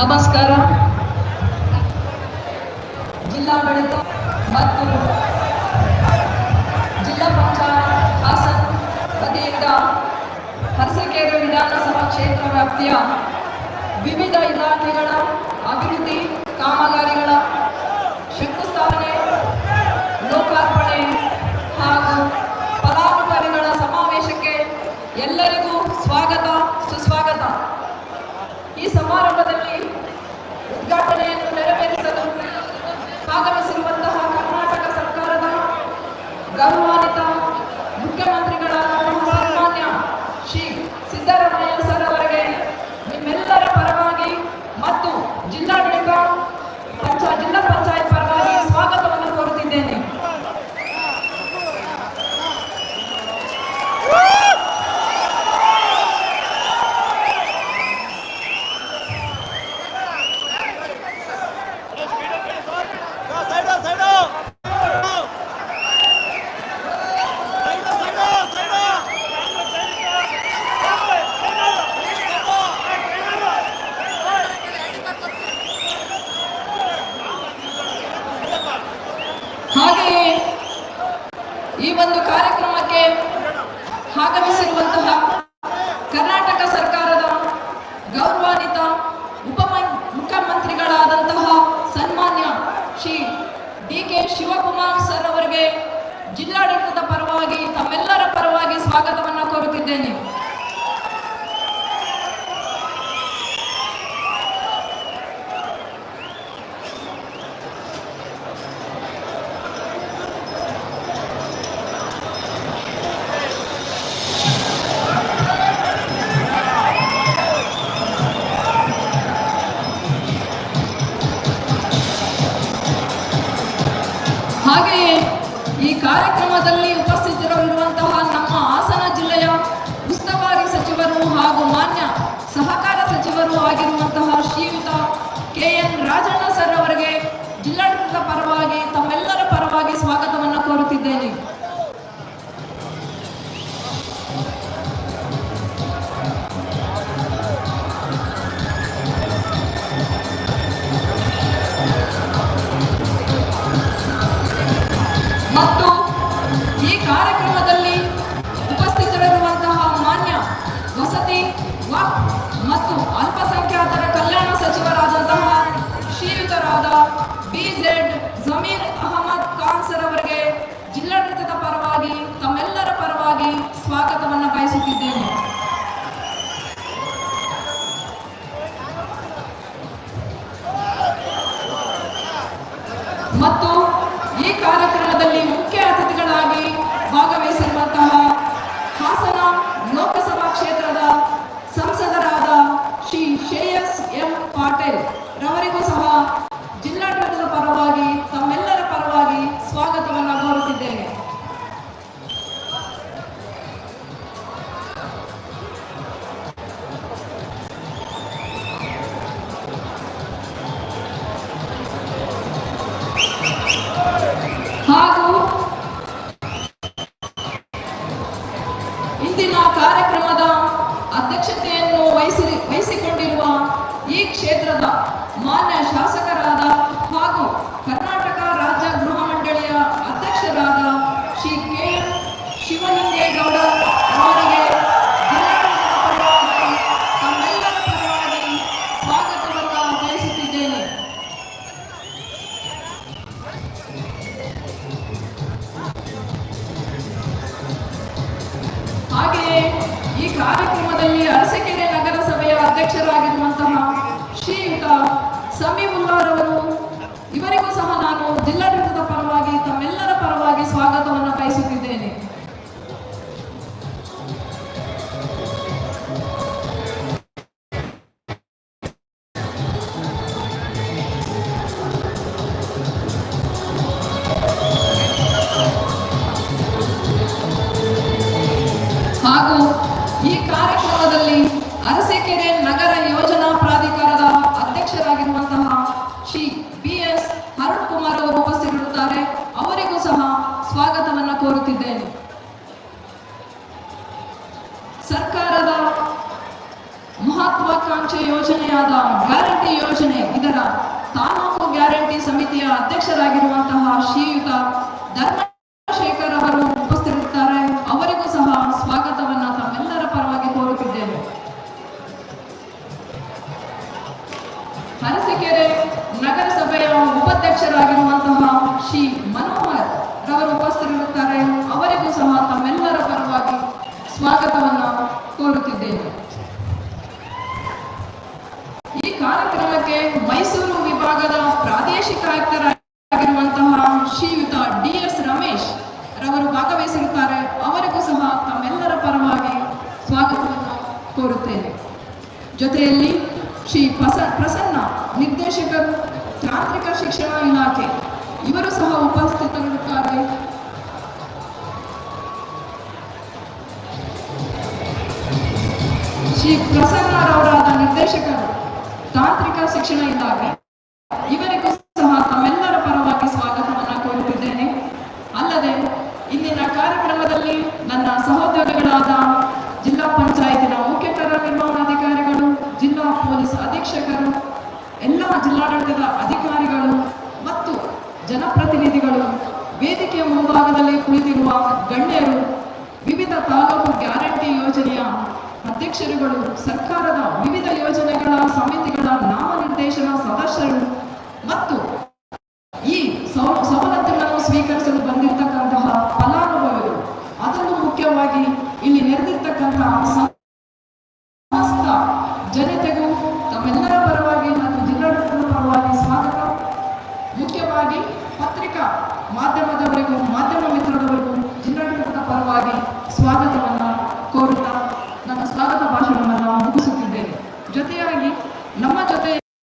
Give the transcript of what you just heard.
ನಮಸ್ಕಾರ. ಜಿಲ್ಲಾಡಳಿತ ಮತ್ತು ಜಿಲ್ಲಾ ಪಂಚಾಯತ್ ಹಾಸನ್ ವತಿಯಿಂದ ಅರಸೀಕೆರೆ ವಿಧಾನಸಭಾ ಕ್ಷೇತ್ರ ವ್ಯಾಪ್ತಿಯ ವಿವಿಧ ಇಲಾಖೆಗಳ ಅಭಿವೃದ್ಧಿ ಕಾಮಗಾರಿಗಳ ಶಂಕುಸ್ಥಾಪನೆ, ಲೋಕಾರ್ಪಣೆ ಹಾಗೂ ಫಲಾನುಭವಿಗಳ ಸಮಾವೇಶಕ್ಕೆ ಎಲ್ಲರಿಗೂ ಸ್ವಾಗತ ಸುಸ್ವಾಗತ ಈ ಸಮಾರಂಭದಲ್ಲಿ ಉದ್ಘಾಟನೆಯನ್ನು ನೆರವೇರಿಸಲು ಆಗಮಿಸಿರುವಂತಹ ಕರ್ನಾಟಕ ಸರ್ಕಾರದ ಗೌರವಾನ್ವಿತ ಮುಖ್ಯಮಂತ್ರಿಗಳಾದ ಸನ್ಮಾನ್ಯ ಶ್ರೀ ಸಿದ್ದರಾಮಯ್ಯ ಸರ್ ಅವರಿಗೆ ನಿಮ್ಮೆಲ್ಲರ ಪರವಾಗಿ ಮತ್ತು ಜಿಲ್ಲಾಡಳಿತ ಪಂಚ ಜಿಲ್ಲಾ ಪಂಚಾಯತ್ ಪರವಾಗಿ ಸ್ವಾಗತವನ್ನು ಕೋರುತ್ತಿದ್ದೇನೆ ಸೈಡ್ ಸೈಡ್ ಹಾಗೆಯೇ ಈ ಒಂದು ಕಾರ್ಯಕ್ರಮಕ್ಕೆ ಆಗಮಿಸಿರುವಂತಹ ಕರ್ನಾಟಕ ಸರ್ಕಾರದ ಗೌರವಾನ್ವಿತ ಉಪ ಮುಖ್ಯಮಂತ್ರಿಗಳಾದಂತಹ ಸನ್ಮಾನ್ಯ Shri D K Shivakumar sir ಅವರಿಗೆ ಜಿಲ್ಲಾಡಳಿತದ ಪರವಾಗಿ ತಮ್ಮೆಲ್ಲರ ಪರವಾಗಿ ಸ್ವಾಗತವನ್ನು ಕೋರುತ್ತಿದ್ದೇನೆ. ಜಮೀರ್ ಅಹಮದ್ ಖಾನ್ ಸರ್ ಅವರಿಗೆ ಜಿಲ್ಲಾಡಳಿತದ ಪರವಾಗಿ, ತಮ್ಮೆಲ್ಲರ ಪರವಾಗಿ ಸ್ವಾಗತವನ್ನು ಬಯಸುತ್ತಿದ್ದೇನೆ. ಮತ್ತು ಈ ಕಾರ್ಯಕ್ರಮದಲ್ಲಿ ಮುಖ್ಯ ಅತಿಥಿಗಳಾಗಿ ಭಾಗವಹಿಸಿರುವಂತಹ ಹಾಸನ ಲೋಕಸಭಾ ಕ್ಷೇತ್ರದ ಸಂಸದರಾದ ಶ್ರೀ ಶ್ರೇಯಸ್ ಎಂ ಪಾಟೀಲ್ ರವರಿಗೂ ಸಹ ಕ್ಷೇತ್ರದ ಮಾನ್ಯ ಶಾಸಕರಾದ ಹಾಗೂ ಕರ್ನಾಟಕ ರಾಜ್ಯ ಗೃಹ ಮಂಡಳಿಯ ಅಧ್ಯಕ್ಷರಾದ ಶ್ರೀ ಕೆ ಎಂ ಶಿವಲಿಂಗೇಗೌಡ ಅವರಿಗೆ ತಮ್ಮೆಲ್ಲರ ಸ್ವಾಗತವನ್ನು ಹಾಗೆಯೇ ಈ ಕಾರ್ಯಕ್ರಮದಲ್ಲಿ ಅರಸಕೆರೆ ನಗರಸಭೆಯ ಅಧ್ಯಕ್ಷರಾಗಿರುವಂತಹ ಶ್ರೀಯುತ ಸಮೀವುಲ್ಲಾರವರು ಇವರಿಗೂ ಸಹ ನಾನು ಜಿಲ್ಲಾಡಳಿತದ ಪರವಾಗಿ, ತಮ್ಮೆಲ್ಲರ ಪರವಾಗಿ ಸ್ವಾಗತವನ್ನು ಬಯಸುತ್ತಿದ್ದೇನೆ. ಹಾಗೂ ಈ ಕಾರ್ಯಕ್ರಮದಲ್ಲಿ ಅರಸೀಕೆರೆ ಕುಮಾರ್ ಉಪಸ್ಥಿತರಿರುತ್ತಾರೆ ಅವರಿಗೂ ಸಹ ಸ್ವಾಗತವನ್ನು ಕೋರುತ್ತಿದ್ದೇನೆ. ಸರ್ಕಾರದ ಮಹಾ ಮಹತ್ವಾಕಾಂಕ್ಷೆ ಯೋಜನೆಯಾದ ಗ್ಯಾರಂಟಿ ಯೋಜನೆ, ಇದರ ತಾಲೂಕು ಗ್ಯಾರಂಟಿ ಸಮಿತಿಯ ಅಧ್ಯಕ್ಷರಾಗಿರುವಂತಹ ಶ್ರೀಯುತ ಧರ್ಮಶೇಖರ್ ಅವರು ಉಪಸ್ಥಿತರಿರುತ್ತಾರೆ. ಅವರಿಗೂ ಸಹ ಸ್ವಾಗತವನ್ನ ತಮ್ಮೆಲ್ಲರ ಪರವಾಗಿ ಕೋರುತ್ತಿದ್ದೇನೆ. ಅರಸೀಕೆರೆ ನಗರಸಭೆಯ ಉಪಾಧ್ಯಕ್ಷರಾಗಿರುವಂತಹ ಶ್ರೀ ಮನೋಹರ್ ರವರು ಉಪಸ್ಥಿತರಿರುತ್ತಾರೆ. ಅವರಿಗೂ ಸಹ ತಮ್ಮೆಲ್ಲರ ಪರವಾಗಿ ಸ್ವಾಗತವನ್ನು ಕೋರುತ್ತಿದ್ದೇನೆ. ಈ ಕಾರ್ಯಕ್ರಮಕ್ಕೆ ಮೈಸೂರು ವಿಭಾಗದ ಪ್ರಾದೇಶಿಕ ಆಯುಕ್ತರಾಗಿರುವಂತಹ ಶ್ರೀಯುತ ಡಿ ಎಸ್ ರಮೇಶ್ ರವರು ಭಾಗವಹಿಸಿರುತ್ತಾರೆ ಅವರಿಗೂ ಸಹ ತಮ್ಮೆಲ್ಲರ ಪರವಾಗಿ ಸ್ವಾಗತವನ್ನು ಕೋರುತ್ತೇನೆ. ಜೊತೆಯಲ್ಲಿ ಶ್ರೀ ಪ್ರಸ, ಪ್ರಸನ್ನ ನಿರ್ದೇಶಕರು ತಾಂತ್ರಿಕ ಶಿಕ್ಷಣ ಇಲಾಖೆ. ಇವರು ಸಹ ಉಪಸ್ಥಿತರಿರುತ್ತಾರೆ. ಶ್ರೀ ಪ್ರಸನ್ನರವರಾದ ನಿರ್ದೇಶಕರು ತಾಂತ್ರಿಕ ಶಿಕ್ಷಣ ಇಲಾಖೆ ಇವರಿಗೂ ಸಹ ತಮ್ಮೆಲ್ಲರ ಪರವಾಗಿ ಸ್ವಾಗತವನ್ನ ಕೋರುತ್ತಿದ್ದೇನೆ ಅಲ್ಲದೆ ಇಂದಿನ ಕಾರ್ಯಕ್ರಮದಲ್ಲಿ ನನ್ನ ಸಹೋದ್ಯೋಗಿಗಳಾದ ಜಿಲ್ಲಾ ಪಂಚಾಯತಿನ ಮುಖ್ಯ ಕಾರ್ಯನಿರ್ವಹಣಾಧಿಕಾರಿಗಳು ಜಿಲ್ಲಾ ಪೊಲೀಸ್ ಅಧೀಕ್ಷಕರು ಎಲ್ಲ ಜಿಲ್ಲಾಡಳಿತದ ಅಧಿಕಾರಿಗಳು ಮತ್ತು ಜನಪ್ರತಿನಿಧಿಗಳು ವೇದಿಕೆಯ ಮುಂಭಾಗದಲ್ಲಿ ಕುಳಿತಿರುವ ಗಣ್ಯರು, ವಿವಿಧ ತಾಲೂಕು ಗ್ಯಾರಂಟಿ ಯೋಜನೆಯ ಅಧ್ಯಕ್ಷರುಗಳು, ಸರ್ಕಾರದ ವಿವಿಧ ಯೋಜನೆಗಳ ಸಮಿತಿಗಳ ನಾಮನಿರ್ದೇಶನ ಸದಸ್ಯರು ಮತ್ತು ಈ ಸವಲತ್ತುಗಳನ್ನು ಸ್ವೀಕರಿಸಲು ಬಂದಿರತಕ್ಕಂತಹ ಫಲಾನುಭವಿಗಳು. ಅದನ್ನು ಮುಖ್ಯವಾಗಿ ಇಲ್ಲಿ ನೆರೆದಿರ್ತಕ್ಕಂತಹ ಮುಖ್ಯವಾಗಿ ಪತ್ರಿಕಾ ಮಾಧ್ಯಮದವರಿಗೂ ಮಾಧ್ಯಮ ಮಿತ್ರರವರಿಗೂ ಜಿಲ್ಲಾಡಳಿತದ ಪರವಾಗಿ ಸ್ವಾಗತವನ್ನು ಕೋರುತ್ತಾ ನನ್ನ ಸ್ವಾಗತ ಭಾಷಣವನ್ನು ಮುಗಿಸುತ್ತಿದ್ದೇನೆ. ಜೊತೆಯಾಗಿ